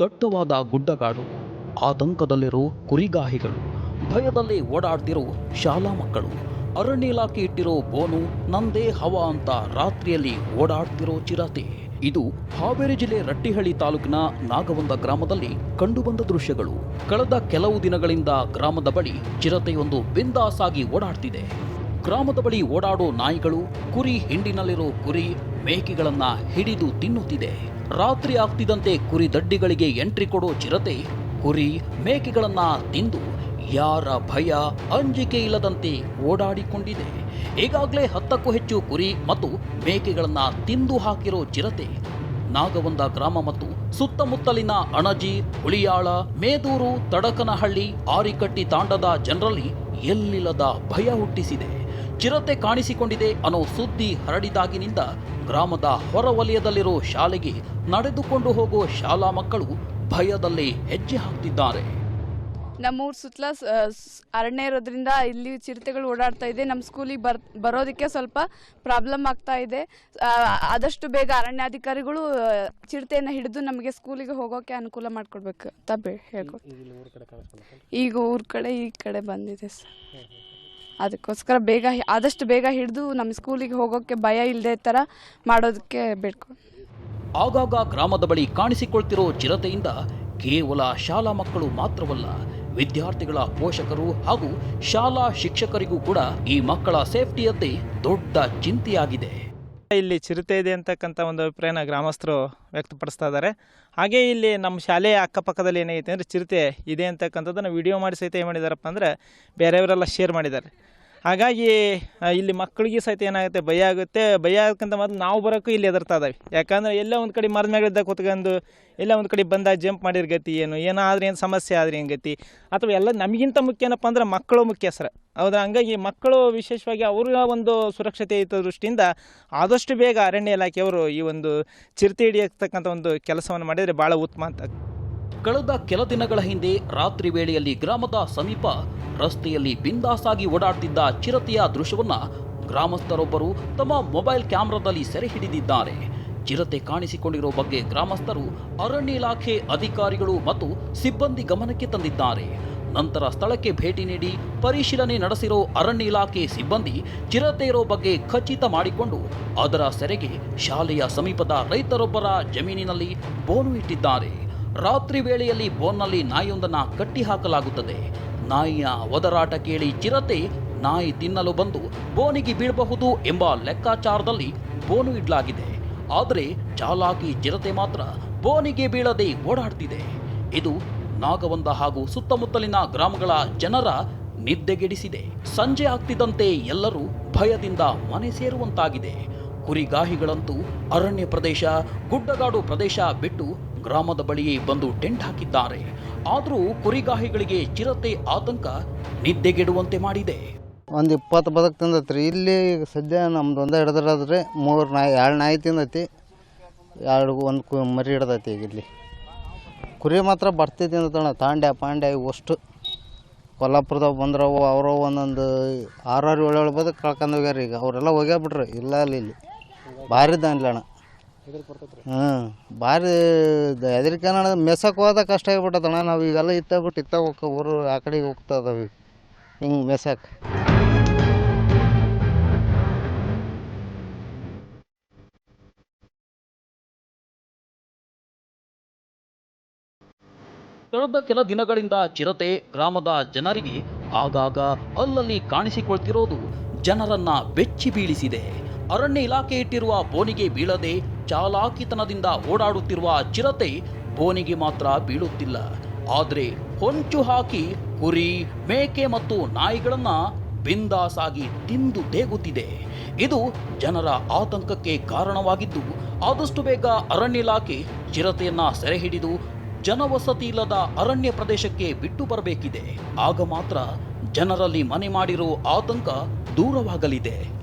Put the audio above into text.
ದಟ್ಟವಾದ ಗುಡ್ಡಗಾಡು ಆತಂಕದಲ್ಲಿರೋ ಕುರಿಗಾಹಿಗಳು, ಭಯದಲ್ಲಿ ಓಡಾಡ್ತಿರೋ ಶಾಲಾ ಮಕ್ಕಳು ಅರಣ್ಯ ಇಲಾಖೆ ಇಟ್ಟಿರೋ ಬೋನು ನಂದೇ ಹವಾ ಅಂತ ರಾತ್ರಿಯಲ್ಲಿ ಓಡಾಡ್ತಿರೋ ಚಿರತೆ. ಇದು ಹಾವೇರಿ ಜಿಲ್ಲೆ ರಟ್ಟಿಹಳ್ಳಿ ತಾಲೂಕಿನ ನಾಗವಂದ ಗ್ರಾಮದಲ್ಲಿ ಕಂಡುಬಂದ ದೃಶ್ಯಗಳು. ಕಳೆದ ಕೆಲವು ದಿನಗಳಿಂದ ಗ್ರಾಮದ ಬಳಿ ಚಿರತೆಯೊಂದು ಬಿಂದಾಸಾಗಿ ಓಡಾಡ್ತಿದೆ. ಗ್ರಾಮದ ಬಳಿ ಓಡಾಡೋ ನಾಯಿಗಳು, ಕುರಿ ಹಿಂಡಿನಲ್ಲಿರೋ ಕುರಿ ಮೇಕೆಗಳನ್ನ ಹಿಡಿದು ತಿನ್ನುತ್ತಿದೆ. ರಾತ್ರಿ ಆಗ್ತಿದ್ದಂತೆ ಕುರಿ ದಡ್ಡಿಗಳಿಗೆ ಎಂಟ್ರಿ ಕೊಡೋ ಚಿರತೆ, ಕುರಿ ಮೇಕೆಗಳನ್ನ ತಿಂದು ಯಾರ ಭಯ ಅಂಜಿಕೆ ಇಲ್ಲದಂತೆ ಓಡಾಡಿಕೊಂಡಿದೆ. ಈಗಾಗಲೇ ಹತ್ತಕ್ಕೂ ಹೆಚ್ಚು ಕುರಿ ಮತ್ತು ಮೇಕೆಗಳನ್ನ ತಿಂದು ಹಾಕಿರೋ ಚಿರತೆ, ನಾಗವಂದ ಗ್ರಾಮ ಮತ್ತು ಸುತ್ತಮುತ್ತಲಿನ ಅಣಜಿ, ಹುಳಿಯಾಳ, ಮೇದೂರು, ತಡಕನಹಳ್ಳಿ, ಆರಿಕಟ್ಟಿ ತಾಂಡದ ಜನರಲ್ಲಿ ಎಲ್ಲಿಲ್ಲದ ಭಯ ಹುಟ್ಟಿಸಿದೆ. ಚಿರತೆ ಕಾಣಿಸಿಕೊಂಡಿದೆ ಅನ್ನೋ ಸುದ್ದಿ ಹರಡಿದಾಗಿನಿಂದ ಗ್ರಾಮದ ಹೊರವಲಯದಲ್ಲಿರೋ ಶಾಲೆಗೆ ನಡೆದುಕೊಂಡು ಹೋಗೋ ಶಾಲಾ ಮಕ್ಕಳು ಭಯದಲ್ಲಿ ಹೆಜ್ಜೆ ಹಾಕ್ತಿದ್ದಾರೆ. ನಮ್ಮೂರು ಸುತ್ತಲ ಅರಣ್ಯ ಇರೋದ್ರಿಂದ ಇಲ್ಲಿ ಚಿರತೆಗಳು ಓಡಾಡ್ತಾ ಇದೆ. ನಮ್ಮ ಸ್ಕೂಲಿಗೆ ಬರ್ ಬರೋದಕ್ಕೆ ಸ್ವಲ್ಪ ಪ್ರಾಬ್ಲಮ್ ಆಗ್ತಾ ಇದೆ. ಆದಷ್ಟು ಬೇಗ ಅರಣ್ಯಾಧಿಕಾರಿಗಳು ಚಿರತೆಯನ್ನು ಹಿಡಿದು ನಮಗೆ ಸ್ಕೂಲಿಗೆ ಹೋಗೋಕೆ ಅನುಕೂಲ ಮಾಡಿಕೊಡ್ಬೇಕು ಅಂತ ಹೇಳ್ಕೊಡ್ತೀವಿ ಹೇಳ್ಕೊಡ್ ಈಗ ಊರ ಕಡೆ ಈ ಕಡೆ ಬಂದಿದೆ ಸರ್. ಅದಕ್ಕೋಸ್ಕರ ಬೇಗ ಆದಷ್ಟು ಬೇಗ ಹಿಡಿದು ನಮ್ಮ ಸ್ಕೂಲಿಗೆ ಹೋಗೋಕ್ಕೆ ಭಯ ಇಲ್ಲದೆ ಥರ ಮಾಡೋದಕ್ಕೆ ಬೇಕು ಆಗಾಗ ಗ್ರಾಮದ ಬಳಿ ಕಾಣಿಸಿಕೊಳ್ತಿರೋ ಚಿರತೆಯಿಂದ ಕೇವಲ ಶಾಲಾ ಮಕ್ಕಳು ಮಾತ್ರವಲ್ಲ ವಿದ್ಯಾರ್ಥಿಗಳ ಪೋಷಕರು ಹಾಗೂ ಶಾಲಾ ಶಿಕ್ಷಕರಿಗೂ ಕೂಡ ಈ ಮಕ್ಕಳ ಸೇಫ್ಟಿಯದ್ದೇ ದೊಡ್ಡ ಚಿಂತೆಯಾಗಿದೆ. ಇಲ್ಲಿ ಚಿರತೆ ಇದೆ ಅಂತಕ್ಕಂಥ ಒಂದು ಅಭಿಪ್ರಾಯನ ಗ್ರಾಮಸ್ಥರು ವ್ಯಕ್ತಪಡಿಸ್ತಾ ಇದ್ದಾರೆ. ಹಾಗೆ ಇಲ್ಲಿ ನಮ್ಮ ಶಾಲೆಯ ಅಕ್ಕಪಕ್ಕದಲ್ಲಿ ಏನೈತೆ ಅಂದರೆ ಚಿರತೆ ಇದೆ ಅಂತಕ್ಕಂಥದ್ದನ್ನು ವಿಡಿಯೋ ಮಾಡಿ ಸಹಿತ ಏನು ಮಾಡಿದಾರಪ್ಪ ಅಂದರೆ ಬೇರೆಯವರೆಲ್ಲ ಶೇರ್ ಮಾಡಿದ್ದಾರೆ. ಹಾಗಾಗಿ ಇಲ್ಲಿ ಮಕ್ಕಳಿಗೆ ಸಹಿತ ಏನಾಗುತ್ತೆ, ಭಯ ಆಗುತ್ತೆ. ಭಯ ಆಗಕ್ಕಂತ ಮೊದಲು ನಾವು ಬರೋಕ್ಕೂ ಇಲ್ಲಿ ಎದುರ್ತಾ ಇದಾವೆ. ಯಾಕಂದ್ರೆ ಎಲ್ಲ ಒಂದು ಕಡೆ ಮರದ ಮ್ಯಾಗಿದ್ದಾಗ ಕೂತ್ಕೊಂಡು, ಎಲ್ಲ ಒಂದು ಕಡೆ ಬಂದಾಗ ಜಂಪ್ ಮಾಡಿರ ಗತಿ ಏನು? ಏನಾದ್ರೆ ಏನು ಸಮಸ್ಯೆ ಆದ್ರೆ ಏನು ಗತಿ? ಅಥವಾ ಎಲ್ಲ ನಮಗಿಂತ ಮುಖ್ಯ ಏನಪ್ಪ ಅಂದ್ರೆ ಮಕ್ಕಳು ಮುಖ್ಯ ಸರ್. ಹೌದಾ? ಹಂಗಾಗಿ ಮಕ್ಕಳು ವಿಶೇಷವಾಗಿ ಅವರ ಒಂದು ಸುರಕ್ಷತೆ ಇದ್ದ ದೃಷ್ಟಿಯಿಂದ ಆದಷ್ಟು ಬೇಗ ಅರಣ್ಯ ಇಲಾಖೆಯವರು ಈ ಒಂದು ಚಿರತೆ ಹಿಡಿಯತಕ್ಕಂಥ ಒಂದು ಕೆಲಸವನ್ನು ಮಾಡಿದರೆ ಭಾಳ ಉತ್ತಮ ಅಂತ ಕಳೆದ ಕೆಲ ದಿನಗಳ ಹಿಂದೆ ರಾತ್ರಿ ವೇಳೆಯಲ್ಲಿ ಗ್ರಾಮದ ಸಮೀಪ ರಸ್ತೆಯಲ್ಲಿ ಬಿಂದಾಸಾಗಿ ಓಡಾಡ್ತಿದ್ದ ಚಿರತೆಯ ದೃಶ್ಯವನ್ನು ಗ್ರಾಮಸ್ಥರೊಬ್ಬರು ತಮ್ಮ ಮೊಬೈಲ್ ಕ್ಯಾಮೆರಾದಲ್ಲಿ ಸೆರೆ ಹಿಡಿದಿದ್ದಾರೆ. ಚಿರತೆ ಕಾಣಿಸಿಕೊಂಡಿರೋ ಬಗ್ಗೆ ಗ್ರಾಮಸ್ಥರು ಅರಣ್ಯ ಇಲಾಖೆ ಅಧಿಕಾರಿಗಳು ಮತ್ತು ಸಿಬ್ಬಂದಿ ಗಮನಕ್ಕೆ ತಂದಿದ್ದಾರೆ. ನಂತರ ಸ್ಥಳಕ್ಕೆ ಭೇಟಿ ನೀಡಿ ಪರಿಶೀಲನೆ ನಡೆಸಿರೋ ಅರಣ್ಯ ಇಲಾಖೆ ಸಿಬ್ಬಂದಿ ಚಿರತೆ ಇರೋ ಬಗ್ಗೆ ಖಚಿತ ಮಾಡಿಕೊಂಡು ಅದರ ಸೆರೆಗೆ ಶಾಲೆಯ ಸಮೀಪದ ರೈತರೊಬ್ಬರ ಜಮೀನಿನಲ್ಲಿ ಬೋನು ಇಟ್ಟಿದ್ದಾರೆ. ರಾತ್ರಿ ವೇಳೆಯಲ್ಲಿ ಬೋನ್ನಲ್ಲಿ ನಾಯಿಯೊಂದನ್ನ ಕಟ್ಟಿ ಹಾಕಲಾಗುತ್ತದೆ ನಾಯಿಯ ಒದರಾಟ ಕೇಳಿ ಚಿರತೆ ನಾಯಿ ತಿನ್ನಲು ಬಂದು ಬೋನಿಗೆ ಬೀಳಬಹುದು ಎಂಬ ಲೆಕ್ಕಾಚಾರದಲ್ಲಿ ಬೋನು ಇಡಲಾಗಿದೆ. ಆದರೆ ಚಾಲಾಕಿ ಚಿರತೆ ಮಾತ್ರ ಬೋನಿಗೆ ಬೀಳದೆ ಓಡಾಡ್ತಿದೆ. ಇದು ನಾಗವಂದ ಹಾಗೂ ಸುತ್ತಮುತ್ತಲಿನ ಗ್ರಾಮಗಳ ಜನರ ನಿದ್ದೆಗೆಡಿಸಿದೆ. ಸಂಜೆ ಆಗ್ತಿದ್ದಂತೆ ಎಲ್ಲರೂ ಭಯದಿಂದ ಮನೆ ಸೇರುವಂತಾಗಿದೆ. ಕುರಿಗಾಹಿಗಳಂತೂ ಅರಣ್ಯ ಪ್ರದೇಶ, ಗುಡ್ಡಗಾಡು ಪ್ರದೇಶ ಬಿಟ್ಟು ಗ್ರಾಮದ ಬಳಿಯೇ ಬಂದು ಟೆಂಟ್ ಹಾಕಿದ್ದಾರೆ. ಆದರೂ ಕುರಿಗಾಹಿಗಳಿಗೆ ಚಿರತೆ ಆತಂಕ ನಿದ್ದೆಗೆಡುವಂತೆ ಮಾಡಿದೆ. ಒಂದು ಇಪ್ಪತ್ತು ಬದಕ್ ತಿಂದತ್ರಿ. ಇಲ್ಲಿ ಸದ್ಯ ನಮ್ದು ಒಂದೇ ಹಿಡಿದ್ರಾದ್ರೆ ಮೂರು ನಾಯಿ, ಎರಡು ನಾಯಿ ತಿಂದೈತಿ. ಎರಡು ಒಂದು ಮರಿ ಹಿಡ್ದೈತಿ ಈಗ ಇಲ್ಲಿ. ಕುರಿ ಮಾತ್ರ ಬರ್ತಿ ತಿಂದತಣ ತಾಂಡ್ಯ, ಪಾಂಡ್ಯ ಅಷ್ಟು ಕೊಲ್ಲಾಪುರದಾಗ ಬಂದ್ರವು ಅವರು ಒಂದೊಂದು ಆರಾರು ಏಳು ಏಳು ಬದಕ್ ಕಳ್ಕೊಂಡು ಹೋಗ್ಯಾರ ಈಗ. ಅವರೆಲ್ಲ ಹೋಗ್ಯಾಬಿಟ್ರಿ ಇಲ್ಲ ಅಲ್ಲಿ ಇಲ್ಲಿ. ಭಾರಿ ಅಣ್ಣ ಹ್ಞೂ ಭಾರಿ ಹೆದರಿಕೆ ಅನ್ನೋದು ಮೆಸಕ್ಕೆ ಹೋದ ಕಷ್ಟ ಆಗಿಬಿಟ್ಟದಣ್ಣ ನಾವು ಈಗೆಲ್ಲ ಇತ್ತ ಬಿಟ್ಟು ಇತ್ತ ಹೋಗ್ಕ ಊರು ಆ ಕಡೆಗೆ ಹೋಗ್ತಾ ಇದಾವೆ. ಹಿಂಗೆ ಮೆಸಕ್ಕೆ ಕಳೆದ ಕೆಲ ದಿನಗಳಿಂದ ಚಿರತೆ ಗ್ರಾಮದ ಜನರಿಗೆ ಆಗಾಗ ಅಲ್ಲಲ್ಲಿ ಕಾಣಿಸಿಕೊಳ್ತಿರೋದು ಜನರನ್ನ ಬೆಚ್ಚಿ ಬೀಳಿಸಿದೆ. ಅರಣ್ಯ ಇಲಾಖೆ ಇಟ್ಟಿರುವ ಬೋನಿಗೆ ಬೀಳದೆ ಚಾಲಾಕಿತನದಿಂದ ಓಡಾಡುತ್ತಿರುವ ಚಿರತೆ ಬೋನಿಗೆ ಮಾತ್ರ ಬೀಳುತ್ತಿಲ್ಲ. ಆದರೆ ಹೊಂಚು ಹಾಕಿ ಕುರಿ, ಮೇಕೆ ಮತ್ತು ನಾಯಿಗಳನ್ನ ಬಿಂದಾಸಾಗಿ ತಿಂದು ತೇಗುತ್ತಿದೆ. ಇದು ಜನರ ಆತಂಕಕ್ಕೆ ಕಾರಣವಾಗಿದ್ದು, ಆದಷ್ಟು ಬೇಗ ಅರಣ್ಯ ಇಲಾಖೆ ಚಿರತೆಯನ್ನ ಸೆರೆ ಹಿಡಿದು ಜನವಸತಿ ಇಲ್ಲದ ಅರಣ್ಯ ಪ್ರದೇಶಕ್ಕೆ ಬಿಟ್ಟು ಬರಬೇಕಿದೆ. ಆಗ ಮಾತ್ರ ಜನರಲ್ಲಿ ಮನೆ ಮಾಡಿರೋ ಆತಂಕ ದೂರವಾಗಲಿದೆ.